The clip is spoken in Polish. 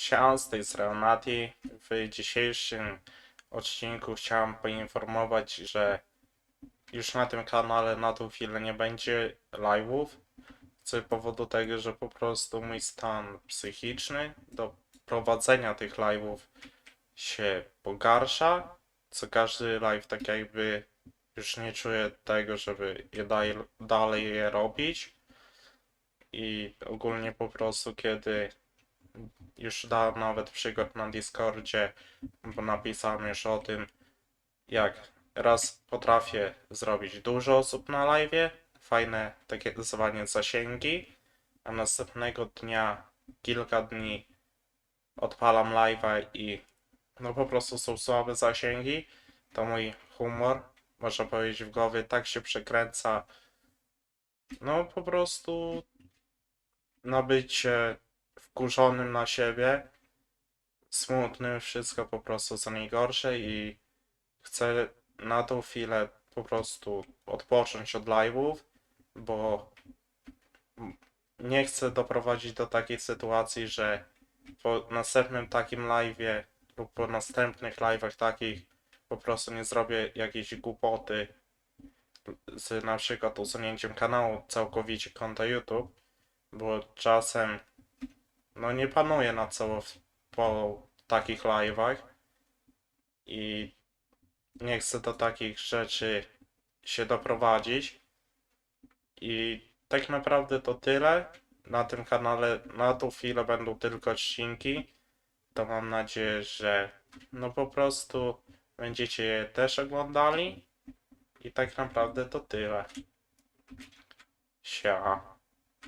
Siema, z tej strony. W dzisiejszym odcinku chciałem poinformować, że już na tym kanale na tą chwilę nie będzie live'ów z powodu tego, że po prostu mój stan psychiczny do prowadzenia tych live'ów się pogarsza. Co każdy live tak jakby już nie czuję tego, żeby je dalej, dalej je robić. I ogólnie po prostu kiedy już dałem nawet przykład na Discordzie, bo napisałem już o tym, jak raz potrafię zrobić dużo osób na live, fajne takie zwanie zasięgi, a następnego dnia, kilka dni odpalam live'a i no po prostu są słabe zasięgi, to mój humor, można powiedzieć w głowie, tak się przekręca, no po prostu na bycie wkurzonym na siebie, smutnym, wszystko po prostu co najgorsze i chcę na tą chwilę po prostu odpocząć od live'ów, bo nie chcę doprowadzić do takiej sytuacji, że po następnym takim live'ie lub po następnych live'ach takich po prostu nie zrobię jakiejś głupoty z na przykład usunięciem kanału całkowicie konta YouTube, bo czasem no nie panuję na co w- po takich live'ach i nie chcę do takich rzeczy się doprowadzić i tak naprawdę to tyle. Na tym kanale na tą chwilę będą tylko odcinki. To mam nadzieję, że no po prostu będziecie je też oglądali. I tak naprawdę to tyle. Siema.